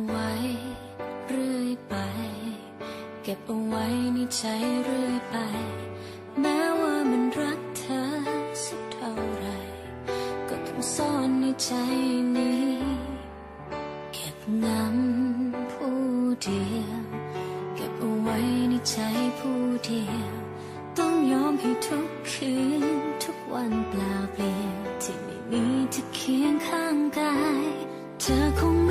ไว้เรื่อยไป เก็บเอาไว้ในใจเรื่อยไป แม้ว่ามันรักเธอสักเท่าไร ก็ต้องซ่อนในใจนี้ เก็บงำผู้เดียว เก็บเอาไว้ในใจผู้เดียว ต้องยอมให้ทุกคืนทุกวันเปล่าเปลี่ยวที่ไม่มีเธอเคียงข้างกาย เธอคง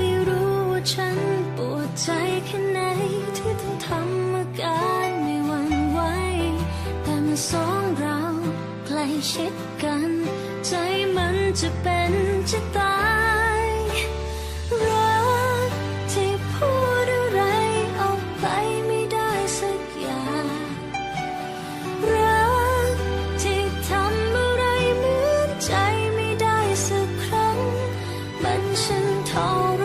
สองเราใกล้ชิดกัน ใจมันจะเป็นจะตายรักที่พูดอะไรออกไปไม่ได้สักอย่างรักที่ทำอะไรเหมือนใจไม่ได้สักครั้ง มันฉันทร